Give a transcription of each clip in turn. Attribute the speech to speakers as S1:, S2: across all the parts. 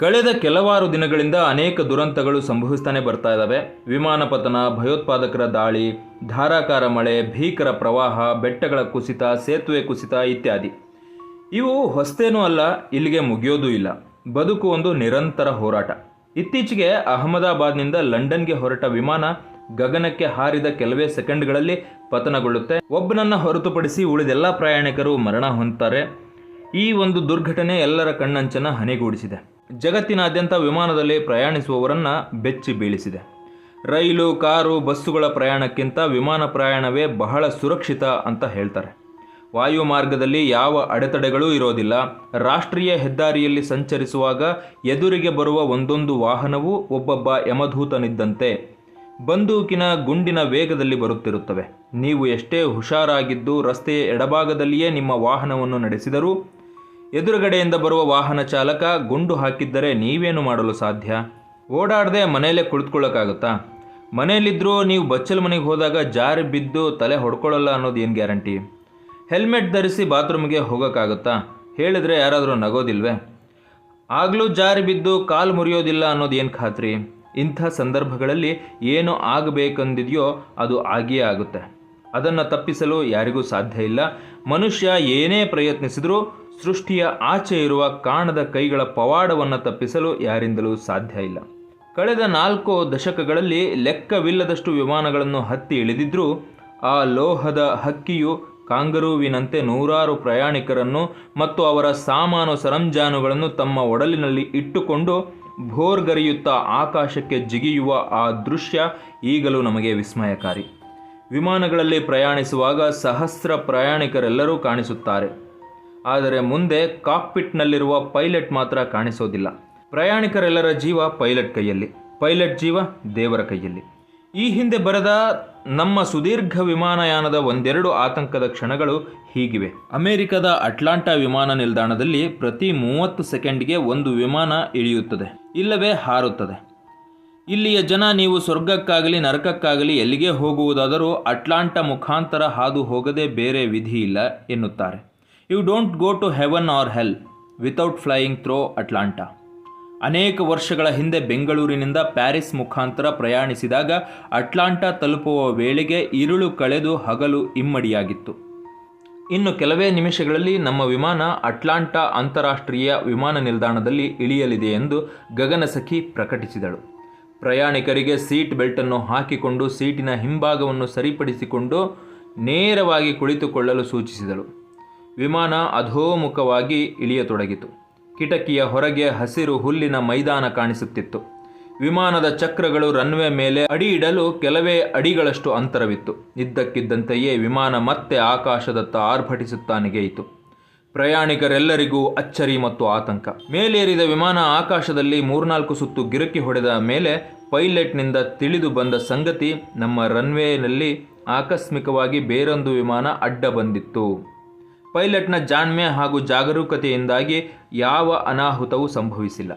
S1: ಕಳೆದ ಕೆಲವಾರು ದಿನಗಳಿಂದ ಅನೇಕ ದುರಂತಗಳು ಸಂಭವಿಸ್ತಾನೆ ಬರ್ತಾ ಇದ್ದಾವೆ ವಿಮಾನ ಪತನ, ಭಯೋತ್ಪಾದಕರ ದಾಳಿ, ಧಾರಾಕಾರ ಮಳೆ, ಭೀಕರ ಪ್ರವಾಹ, ಬೆಟ್ಟಗಳ ಕುಸಿತ, ಸೇತುವೆ ಕುಸಿತ ಇತ್ಯಾದಿ. ಇವು ಹೊಸ್ತೇನೂ ಅಲ್ಲ, ಇಲ್ಲಿಗೆ ಮುಗಿಯೋದೂ ಇಲ್ಲ. ಬದುಕು ಒಂದು ನಿರಂತರ ಹೋರಾಟ. ಇತ್ತೀಚೆಗೆ ಅಹಮದಾಬಾದ್ನಿಂದ ಲಂಡನ್ಗೆ ಹೊರಟ ವಿಮಾನ ಗಗನಕ್ಕೆ ಹಾರಿದ ಕೆಲವೇ ಸೆಕೆಂಡ್ಗಳಲ್ಲಿ ಪತನಗೊಳ್ಳುತ್ತೆ. ಒಬ್ಬನನ್ನ ಹೊರತುಪಡಿಸಿ ಉಳಿದೆಲ್ಲ ಪ್ರಯಾಣಿಕರು ಮರಣ ಹೊಂದ್ತಾರೆ. ಈ ಒಂದು ದುರ್ಘಟನೆ ಎಲ್ಲರ ಕಣ್ಣಂಚನ ಹನಿಗೂಡಿಸಿದೆ ಜಗತ್ತಿನಾದ್ಯಂತ ವಿಮಾನದಲ್ಲಿ ಪ್ರಯಾಣಿಸುವವರನ್ನ ಬೆಚ್ಚಿ ಬೀಳಿಸಿದೆ. ರೈಲು, ಕಾರು, ಬಸ್ಸುಗಳ ಪ್ರಯಾಣಕ್ಕಿಂತ ವಿಮಾನ ಪ್ರಯಾಣವೇ ಬಹಳ ಸುರಕ್ಷಿತ ಅಂತ ಹೇಳ್ತಾರೆ. ವಾಯು ಮಾರ್ಗದಲ್ಲಿ ಯಾವ ಅಡೆತಡೆಗಳೂ ಇರೋದಿಲ್ಲ. ರಾಷ್ಟ್ರೀಯ ಹೆದ್ದಾರಿಯಲ್ಲಿ ಸಂಚರಿಸುವಾಗ ಎದುರಿಗೆ ಬರುವ ಒಂದೊಂದು ವಾಹನವೂ ಒಬ್ಬೊಬ್ಬ ಯಮಧೂತನಿದ್ದಂತೆ ಬಂದೂಕಿನ ಗುಂಡಿನ ವೇಗದಲ್ಲಿ ಬರುತ್ತಿರುತ್ತವೆ. ನೀವು ಎಷ್ಟೇ ಹುಷಾರಾಗಿದ್ದು ರಸ್ತೆಯ ಎಡಭಾಗದಲ್ಲಿಯೇ ನಿಮ್ಮ ವಾಹನವನ್ನು ನಡೆಸಿದರೂ ಎದುರುಗಡೆಯಿಂದ ಬರುವ ವಾಹನ ಚಾಲಕ ಗುಂಡು ಹಾಕಿದ್ದರೆ ನೀವೇನು ಮಾಡಲು ಸಾಧ್ಯ? ಓಡಾಡದೆ ಮನೆಯಲ್ಲೇ ಕುಳಿತುಕೊಳ್ಳೋಕ್ಕಾಗುತ್ತಾ? ಮನೆಯಲ್ಲಿದ್ದರೂ ನೀವು ಬಚ್ಚಲ ಮನೆಗೆ ಹೋದಾಗ ಜಾರಿ ಬಿದ್ದು ತಲೆ ಹೊಡ್ಕೊಳ್ಳಲ್ಲ ಅನ್ನೋದು ಏನು ಗ್ಯಾರಂಟಿ? ಹೆಲ್ಮೆಟ್ ಧರಿಸಿ ಬಾತ್ರೂಮ್ಗೆ ಹೋಗೋಕ್ಕಾಗುತ್ತಾ? ಹೇಳಿದರೆ ಯಾರಾದರೂ ನಗೋದಿಲ್ವೇ? ಆಗಲೂ ಜಾರಿ ಬಿದ್ದು ಕಾಲು ಮುರಿಯೋದಿಲ್ಲ ಅನ್ನೋದು ಏನು ಖಾತ್ರಿ? ಇಂಥ ಸಂದರ್ಭಗಳಲ್ಲಿ ಏನು ಆಗಬೇಕೆಂದಿದೆಯೋ ಅದು ಆಗಿಯೇ ಆಗುತ್ತೆ. ಅದನ್ನು ತಪ್ಪಿಸಲು ಯಾರಿಗೂ ಸಾಧ್ಯ ಇಲ್ಲ. ಮನುಷ್ಯ ಏನೇ ಪ್ರಯತ್ನಿಸಿದರೂ ಸೃಷ್ಟಿಯ ಆಚೆ ಇರುವ ಕಾಣದ ಕೈಗಳ ಪವಾಡವನ್ನು ತಪ್ಪಿಸಲು ಯಾರಿಂದಲೂ ಸಾಧ್ಯ ಇಲ್ಲ. ಕಳೆದ ನಾಲ್ಕು ದಶಕಗಳಲ್ಲಿ ಲೆಕ್ಕವಿಲ್ಲದಷ್ಟು ವಿಮಾನಗಳನ್ನು ಹತ್ತಿ ಇಳಿದಿದ್ದರೂ ಆ ಲೋಹದ ಹಕ್ಕಿಯು ಕಾಂಗರೂವಿನಂತೆ ನೂರಾರು ಪ್ರಯಾಣಿಕರನ್ನು ಮತ್ತು ಅವರ ಸಾಮಾನು ಸರಂಜಾನುಗಳನ್ನು ತಮ್ಮ ಒಡಲಿನಲ್ಲಿ ಇಟ್ಟುಕೊಂಡು ಭೋರ್ಗರಿಯುತ್ತಾ ಆಕಾಶಕ್ಕೆ ಜಿಗಿಯುವ ಆ ದೃಶ್ಯ ಈಗಲೂ ನಮಗೆ ವಿಸ್ಮಯಕಾರಿ. ವಿಮಾನಗಳಲ್ಲಿ ಪ್ರಯಾಣಿಸುವಾಗ ಸಹಸ್ರ ಪ್ರಯಾಣಿಕರೆಲ್ಲರೂ ಕಾಣಿಸುತ್ತಾರೆ. ಆದರೆ ಮುಂದೆ ಕಾಕ್ಪಿಟ್ನಲ್ಲಿರುವ ಪೈಲಟ್ ಮಾತ್ರ ಕಾಣಿಸೋದಿಲ್ಲ. ಪ್ರಯಾಣಿಕರೆಲ್ಲರ ಜೀವ ಪೈಲಟ್ ಕೈಯಲ್ಲಿ. ಪೈಲಟ್ ಜೀವ ದೇವರ ಕೈಯಲ್ಲಿ. ಈ ಹಿಂದೆ ಬರೆದ ನಮ್ಮ ಸುದೀರ್ಘ ವಿಮಾನಯಾನದ ಒಂದೆರಡು ಆತಂಕದ ಕ್ಷಣಗಳು ಹೀಗಿವೆ. ಅಮೆರಿಕದ ಅಟ್ಲಾಂಟಾ ವಿಮಾನ ನಿಲ್ದಾಣದಲ್ಲಿ ಪ್ರತಿ ಮೂವತ್ತು ಸೆಕೆಂಡ್ಗೆ ಒಂದು ವಿಮಾನ ಇಳಿಯುತ್ತದೆ. ಇಲ್ಲವೇ ಹಾರುತ್ತದೆ. ಇಲ್ಲಿಯ ಜನ ನೀವು ಸ್ವರ್ಗಕ್ಕಾಗಲಿ, ನರಕಕ್ಕಾಗಲಿ ಎಲ್ಲಿಗೆ ಹೋಗುವುದಾದರೂ ಅಟ್ಲಾಂಟಾ ಮುಖಾಂತರ ಹಾದು ಹೋಗದೆ ಬೇರೆ ವಿಧಿ ಇಲ್ಲ ಎನ್ನುತ್ತಾರೆ. You don't go to heaven or hell without flying through Atlanta ಅನೇಕ ವರ್ಷಗಳ ಹಿಂದೆ ಬೆಂಗಳೂರಿನಿಂದ ಪ್ಯಾರಿಸ್ ಮುಖಾಂತರ ಪ್ರಯಾಣಿಸಿದಾಗ ಅಟ್ಲಾಂಟಾ ತಲುಪುವ ವೇಳೆಗೆ ಇರುಳು ಕಳೆದು ಹಗಲು ಇಮ್ಮಡಿಯಾಗಿತ್ತು. ಇನ್ನು ಕೆಲವೇ ನಿಮಿಷಗಳಲ್ಲಿ ನಮ್ಮ ವಿಮಾನ ಅಟ್ಲಾಂಟಾ ಅಂತಾರಾಷ್ಟ್ರೀಯ ವಿಮಾನ ನಿಲ್ದಾಣದಲ್ಲಿ ಇಳಿಯಲಿದೆ ಎಂದು ಗಗನಸಖಿ ಪ್ರಕಟಿಸಿದಳು. ಪ್ರಯಾಣಿಕರಿಗೆ ಸೀಟ್ ಬೆಲ್ಟನ್ನು ಹಾಕಿಕೊಂಡು ಸೀಟಿನ ಹಿಂಭಾಗವನ್ನು ಸರಿಪಡಿಸಿಕೊಂಡು ನೇರವಾಗಿ ಕುಳಿತುಕೊಳ್ಳಲು ಸೂಚಿಸಿದಳು. ವಿಮಾನ ಅಧೋಮುಖವಾಗಿ ಇಳಿಯತೊಡಗಿತು. ಕಿಟಕಿಯ ಹೊರಗೆ ಹಸಿರು ಹುಲ್ಲಿನ ಮೈದಾನ ಕಾಣಿಸುತ್ತಿತ್ತು. ವಿಮಾನದ ಚಕ್ರಗಳು ರನ್ವೇ ಮೇಲೆ ಅಡಿ ಇಡಲು ಕೆಲವೇ ಅಡಿಗಳಷ್ಟು ಅಂತರವಿತ್ತು. ಇದ್ದಕ್ಕಿದ್ದಂತೆಯೇ ವಿಮಾನ ಮತ್ತೆ ಆಕಾಶದತ್ತ ಆರ್ಭಟಿಸುತ್ತಾ ನೆಗೆಯಿತು ಪ್ರಯಾಣಿಕರೆಲ್ಲರಿಗೂ ಅಚ್ಚರಿ ಮತ್ತು ಆತಂಕ. ಮೇಲೇರಿದ ವಿಮಾನ ಆಕಾಶದಲ್ಲಿ ಮೂರ್ನಾಲ್ಕು ಸುತ್ತು ಗಿರಕಿ ಹೊಡೆದ ಮೇಲೆ ಪೈಲಟ್ನಿಂದ ತಿಳಿದು ಬಂದ ಸಂಗತಿ ನಮ್ಮ ರನ್ವೇನಲ್ಲಿ ಆಕಸ್ಮಿಕವಾಗಿ ಬೇರೊಂದು ವಿಮಾನ ಅಡ್ಡ ಬಂದಿತ್ತು. ಪೈಲಟ್ನ ಜಾಣ್ಮೆ ಹಾಗೂ ಜಾಗರೂಕತೆಯಿಂದಾಗಿ ಯಾವ ಅನಾಹುತವೂ ಸಂಭವಿಸಿಲ್ಲ.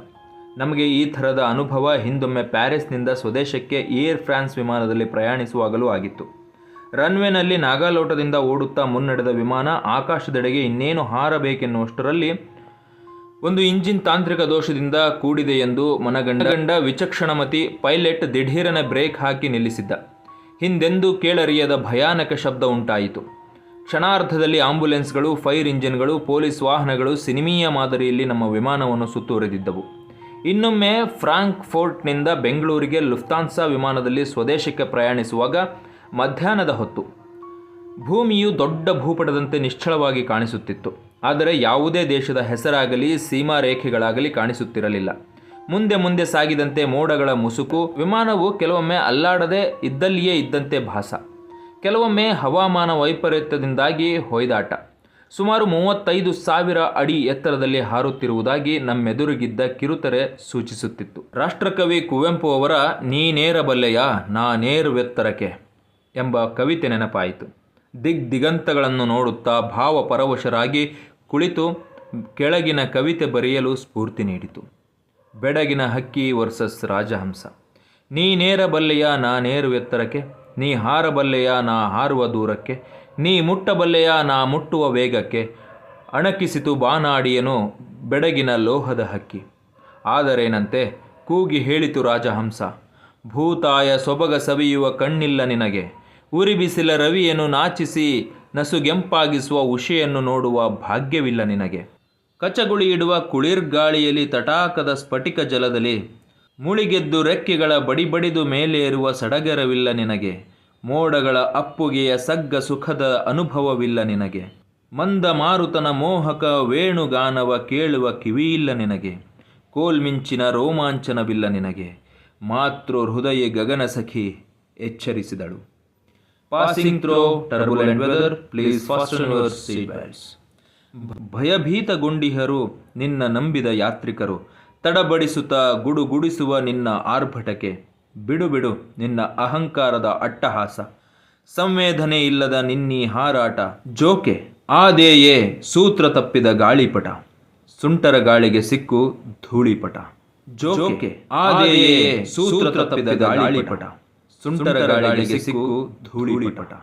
S1: ನಮಗೆ ಈ ಥರದ ಅನುಭವ ಹಿಂದೊಮ್ಮೆ ಪ್ಯಾರಿಸ್ನಿಂದ ಸ್ವದೇಶಕ್ಕೆ ಏರ್ ಫ್ರಾನ್ಸ್ ವಿಮಾನದಲ್ಲಿ ಪ್ರಯಾಣಿಸುವಾಗಲೂ ಆಗಿತ್ತು. ರನ್ವೇನಲ್ಲಿ ನಾಗಾಲೋಟದಿಂದ ಓಡುತ್ತಾ ಮುನ್ನಡೆದ ವಿಮಾನ ಆಕಾಶದೆಡೆಗೆ ಇನ್ನೇನು ಹಾರಬೇಕೆನ್ನುವಷ್ಟರಲ್ಲಿ ಒಂದು ಇಂಜಿನ್ ತಾಂತ್ರಿಕ ದೋಷದಿಂದ ಕೂಡಿದೆ ಎಂದು ಮನಗಂಡ ವಿಚಕ್ಷಣಮತಿ ಪೈಲಟ್ ದಿಢೀರನೆ ಬ್ರೇಕ್ ಹಾಕಿ ನಿಲ್ಲಿಸಿದ್ದ. ಹಿಂದೆಂದೂ ಕೇಳರಿಯದ ಭಯಾನಕ ಶಬ್ದ ಉಂಟಾಯಿತು. ಕ್ಷಣಾರ್ಧದಲ್ಲಿ ಆಂಬ್ಯುಲೆನ್ಸ್ಗಳು ಫೈರ್ ಇಂಜಿನ್ಗಳು, ಪೊಲೀಸ್ ವಾಹನಗಳು ಸಿನಿಮೀಯ ಮಾದರಿಯಲ್ಲಿ ನಮ್ಮ ವಿಮಾನವನ್ನು ಸುತ್ತುವರೆದಿದ್ದವು. ಇನ್ನೊಮ್ಮೆ ಫ್ರಾಂಕ್ ಫೋರ್ಟ್ನಿಂದ ಬೆಂಗಳೂರಿಗೆ ಲುಫ್ತಾನ್ಸಾ ವಿಮಾನದಲ್ಲಿ ಸ್ವದೇಶಕ್ಕೆ ಪ್ರಯಾಣಿಸುವಾಗ ಮಧ್ಯಾಹ್ನದ ಹೊತ್ತು. ಭೂಮಿಯು ದೊಡ್ಡ ಭೂಪಟದಂತೆ ನಿಶ್ಚಳವಾಗಿ ಕಾಣಿಸುತ್ತಿತ್ತು. ಆದರೆ ಯಾವುದೇ ದೇಶದ ಹೆಸರಾಗಲಿ ಸೀಮಾ ರೇಖೆಗಳಾಗಲಿ ಕಾಣಿಸುತ್ತಿರಲಿಲ್ಲ. ಮುಂದೆ ಮುಂದೆ ಸಾಗಿದಂತೆ ಮೋಡಗಳ ಮುಸುಕು, ವಿಮಾನವು ಕೆಲವೊಮ್ಮೆ ಅಲ್ಲಾಡದೆ ಇದ್ದಲ್ಲಿಯೇ ಇದ್ದಂತೆ ಭಾಸ. ಕೆಲವೊಮ್ಮೆ ಹವಾಮಾನ ವೈಪರೀತ್ಯದಿಂದಾಗಿ ಹೊಯ್ದಾಟ. ಸುಮಾರು ಮೂವತ್ತೈದು ಸಾವಿರ ಅಡಿ ಎತ್ತರದಲ್ಲಿ ಹಾರುತ್ತಿರುವುದಾಗಿ ನಮ್ಮೆದುರಿಗಿದ್ದ ಕಿರುತೆರೆ ಸೂಚಿಸುತ್ತಿತ್ತು. ರಾಷ್ಟ್ರಕವಿ ಕುವೆಂಪು ಅವರ ನೀನೇರಬಲ್ಲೆಯ ನಾನೇರುವೆತ್ತರಕ್ಕೆ ಎಂಬ ಕವಿತೆ ನೆನಪಾಯಿತು. ದಿಗ್ ದಿಗಂತಗಳನ್ನು ನೋಡುತ್ತಾ ಭಾವಪರವಶರಾಗಿ ಕುಳಿತು ಕೆಳಗಿನ ಕವಿತೆ ಬರೆಯಲು ಸ್ಫೂರ್ತಿ ನೀಡಿತು. ಬೆಡಗಿನ ಹಕ್ಕಿ ವರ್ಸಸ್ ರಾಜಹಂಸ. ನೀನೇರಬಲ್ಲೆಯ ನಾನೇರು ಎತ್ತರಕ್ಕೆ ನೀ ಹಾರಬಲ್ಲೆಯ ನಾ ಹಾರುವ ದೂರಕ್ಕೆ, ನೀ ಮುಟ್ಟಬಲ್ಲೆಯ ನಾ ಮುಟ್ಟುವ ವೇಗಕ್ಕೆ, ಅಣಕಿಸಿತು ಬಾನಾಡಿಯನು ಬೆಡಗಿನ ಲೋಹದ ಹಕ್ಕಿ. ಆದರೇನಂತೆ, ಕೂಗಿ ಹೇಳಿತು ರಾಜಹಂಸ, ಭೂತಾಯ ಸೊಬಗ ಸವಿಯುವ ಕಣ್ಣಿಲ್ಲ ನಿನಗೆ, ಉರಿ ಬಿಸಿಲ ರವಿಯನ್ನು ನಾಚಿಸಿ ನಸುಗೆಂಪಾಗಿಸುವ ಉಷೆಯನ್ನು ನೋಡುವ ಭಾಗ್ಯವಿಲ್ಲ ನಿನಗೆ. ಕಚಗುಳಿ ಇಡುವ ಕುಳಿರ್ಗಾಳಿಯಲ್ಲಿ ತಟಾಕದ ಸ್ಫಟಿಕ ಜಲದಲ್ಲಿ ಮುಳಿಗೆದ್ದು ರೆಕ್ಕೆಗಳ ಬಡಿಬಡಿದು ಮೇಲೇರುವ ಸಡಗರವಿಲ್ಲ ನಿನಗೆ. ಮೋಡಗಳ ಅಪ್ಪುಗೆಯ ಸಗ್ಗ ಸುಖದ ಅನುಭವವಿಲ್ಲ ನಿನಗೆ. ಮಂದ ಮಾರುತನ ಮೋಹಕ ವೇಣುಗಾನವ ಕೇಳುವ ಕಿವಿಯಿಲ್ಲ ನಿನಗೆ. ಕೋಲ್ಮಿಂಚಿನ ರೋಮಾಂಚನವಿಲ್ಲ ನಿನಗೆ. ಮಾತೃ ಹೃದಯ ಗಗನ ಸಖಿ ಎಚ್ಚರಿಸಿದಳು. Passing through turbulent weather please your seat belts ಭಯಭೀತ ಗುಂಡಿಹರು ನಿನ್ನ ನಂಬಿದ ಯಾತ್ರಿಕರು. ತಡಬಡಿಸುತ್ತಾ ಗುಡುಗುಡಿಸುವ ನಿನ್ನ ಆರ್ಭಟಕೆ ಬಿಡು ಬಿಡು ನಿನ್ನ ಅಹಂಕಾರದ ಅಟ್ಟಹಾಸ. ಸಂವೇದನೆ ಇಲ್ಲದ ನಿನ್ನಿ ಹಾರಾಟ. ಜೋಕೆ, ಆದೇಯೇ ಸೂತ್ರ ತಪ್ಪಿದ ಗಾಳಿಪಟ. ಸುಂಟರ ಗಾಳಿಗೆ ಸಿಕ್ಕು ಧೂಳಿಪಟ. ಜೋಕೆ, ಆದೇಯೇ ಸೂತ್ರ ತಪ್ಪಿದ ಗಾಳಿಪಟ. ಸುಂಟರ ಗಾಳಿಗೆ ಸಿಕ್ಕು ಧೂಳಿಪಟ.